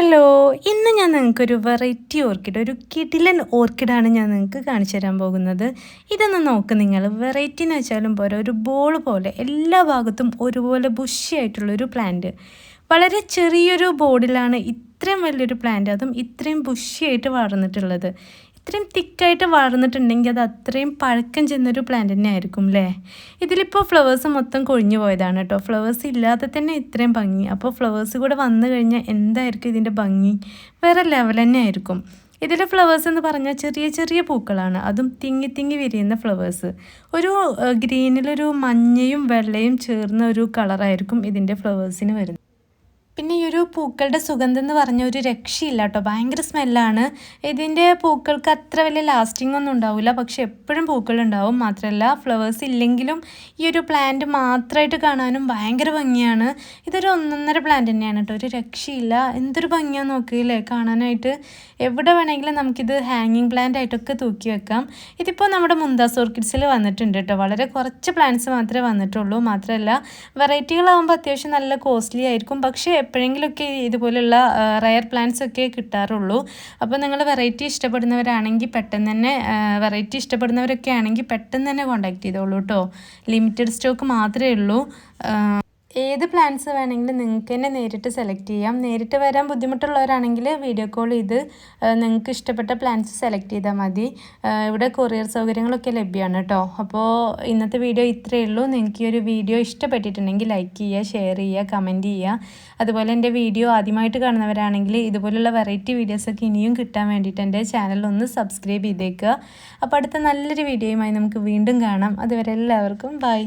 Hello ഇന്ന് ഞാൻ നിങ്ങൾക്കൊരു വെറൈറ്റി ഓർക്കിഡ് ഒരു കിടിലൻ ഓർക്കിഡാണ് ഞാൻ നിങ്ങൾക്ക് കാണിച്ചു തരാൻ പോകുന്നത്. ഇതൊന്ന് നോക്ക് നിങ്ങൾ. വെറൈറ്റി എന്ന് വെച്ചാലും പോരാ ഒരു ബോൾ പോലെ എല്ലാ ഭാഗത്തും ഒരുപോലെ ബുഷിയായിട്ടുള്ളൊരു പ്ലാന്റ് വളരെ ചെറിയൊരു ബോർഡിലാണ് ഇത്രയും വലിയൊരു പ്ലാന്റ് അതും ഇത്രയും ബുഷിയായിട്ട് വളർന്നിട്ടുള്ളത്. ഇത്രയും തിക്കായിട്ട് വളർന്നിട്ടുണ്ടെങ്കിൽ അത് അത്രയും പഴക്കം ചെന്നൊരു പ്ലാന്റ് തന്നെ ആയിരിക്കും അല്ലേ ഇതിലിപ്പോൾ ഫ്ലവേഴ്സ് മൊത്തം കൊഴിഞ്ഞു പോയതാണ് കേട്ടോ. ഫ്ലവേഴ്സ് ഇല്ലാതെ തന്നെ ഇത്രയും ഭംഗി. അപ്പോൾ ഫ്ലവേഴ്സ് കൂടെ വന്നു കഴിഞ്ഞാൽ എന്തായിരിക്കും ഇതിന്റെ ഭംഗി? വേറെ ലെവൽ തന്നെ ആയിരിക്കും ഇതിലെ ഫ്ലവേഴ്സ് എന്ന് പറഞ്ഞാൽ ചെറിയ ചെറിയ പൂക്കളാണ്. അതും തിങ്ങി തിങ്ങി വിരിയുന്ന ഫ്ലവേഴ്സ് ഒരു ഗ്രീനിലൊരു മഞ്ഞയും വെള്ളയും ചേർന്ന ഒരു കളറായിരിക്കും ഇതിന്റെ ഫ്ലവേഴ്സിന് വരുന്നത്. പിന്നെ ഈ ഒരു പൂക്കളുടെ സുഗന്ധം എന്ന് പറഞ്ഞ ഒരു രക്ഷയില്ല കേട്ടോ. ഭയങ്കര സ്മെല്ലാണ് ഇതിന്റെ പൂക്കൾക്ക് അത്ര വലിയ ലാസ്റ്റിംഗ് ഒന്നും ഉണ്ടാവില്ല പക്ഷെ എപ്പോഴും പൂക്കൾ ഉണ്ടാവും മാത്രമല്ല ഫ്ലവേഴ്സ് ഇല്ലെങ്കിലും ഈ ഒരു പ്ലാന്റ് മാത്രമായിട്ട് കാണാനും ഭയങ്കര ഭംഗിയാണ്. ഇതൊരു ഒന്നൊന്നര പ്ലാന്റ് തന്നെയാണ് കേട്ടോ. ഒരു രക്ഷയില്ല. എന്തൊരു ഭംഗിയാണെന്ന് നോക്കിയില്ലേ? കാണാനായിട്ട് എവിടെ വേണമെങ്കിലും നമുക്കിത് ഹാങ്ങിങ് പ്ലാന്റ് ആയിട്ടൊക്കെ തൂക്കി വെക്കാം. ഇതിപ്പോൾ നമ്മുടെ മുന്താസ് ഓർക്കിഡ്സിൽ വന്നിട്ടുണ്ട് കേട്ടോ. വളരെ കുറച്ച് പ്ലാന്റ്സ് മാത്രമേ വന്നിട്ടുള്ളൂ. മാത്രമല്ല വെറൈറ്റികളാകുമ്പോൾ അത്യാവശ്യം നല്ല കോസ്റ്റ്ലി ആയിരിക്കും. പക്ഷേ എപ്പോഴെങ്കിലുമൊക്കെ ഇതുപോലുള്ള റയർ പ്ലാന്റ്സ് ഒക്കെ കിട്ടാറുള്ളൂ. അപ്പോൾ നിങ്ങൾ വെറൈറ്റി ഇഷ്ടപ്പെടുന്നവരാണെങ്കിൽ പെട്ടെന്ന് തന്നെ വെറൈറ്റി ഇഷ്ടപ്പെടുന്നവരൊക്കെ ആണെങ്കിൽ പെട്ടെന്ന് തന്നെ കോൺടാക്ട് ചെയ്തോളൂ കേട്ടോ ലിമിറ്റഡ് സ്റ്റോക്ക് മാത്രമേ ഉള്ളൂ. ഏത് പ്ലാൻസ് വേണമെങ്കിലും നിങ്ങൾക്ക് തന്നെ നേരിട്ട് സെലക്ട് ചെയ്യാം. നേരിട്ട് വരാൻ ബുദ്ധിമുട്ടുള്ളവരാണെങ്കിൽ വീഡിയോ കോൾ ചെയ്ത് നിങ്ങൾക്ക് ഇഷ്ടപ്പെട്ട പ്ലാൻസ് സെലക്ട് ചെയ്താൽ മതി. ഇവിടെ കൊറിയർ സൗകര്യങ്ങളൊക്കെ ലഭ്യമാണ് കേട്ടോ. അപ്പോൾ ഇന്നത്തെ വീഡിയോ ഇത്രയേ ഉള്ളൂ. നിങ്ങൾക്ക് ഈ ഒരു വീഡിയോ ഇഷ്ടപ്പെട്ടിട്ടുണ്ടെങ്കിൽ ലൈക്ക് ചെയ്യുക ഷെയർ ചെയ്യുക കമന്റ് ചെയ്യുക. അതുപോലെ എന്റെ വീഡിയോ ആദ്യമായിട്ട് കാണുന്നവരാണെങ്കിൽ ഇതുപോലുള്ള വെറൈറ്റി വീഡിയോസൊക്കെ ഇനിയും കിട്ടാൻ വേണ്ടിയിട്ട് എന്റെ ചാനലൊന്ന് സബ്സ്ക്രൈബ് ചെയ്തേക്കുക. അപ്പോൾ അടുത്ത നല്ലൊരു വീഡിയോയുമായി നമുക്ക് വീണ്ടും കാണാം. അതുവരെ എല്ലാവർക്കും ബൈ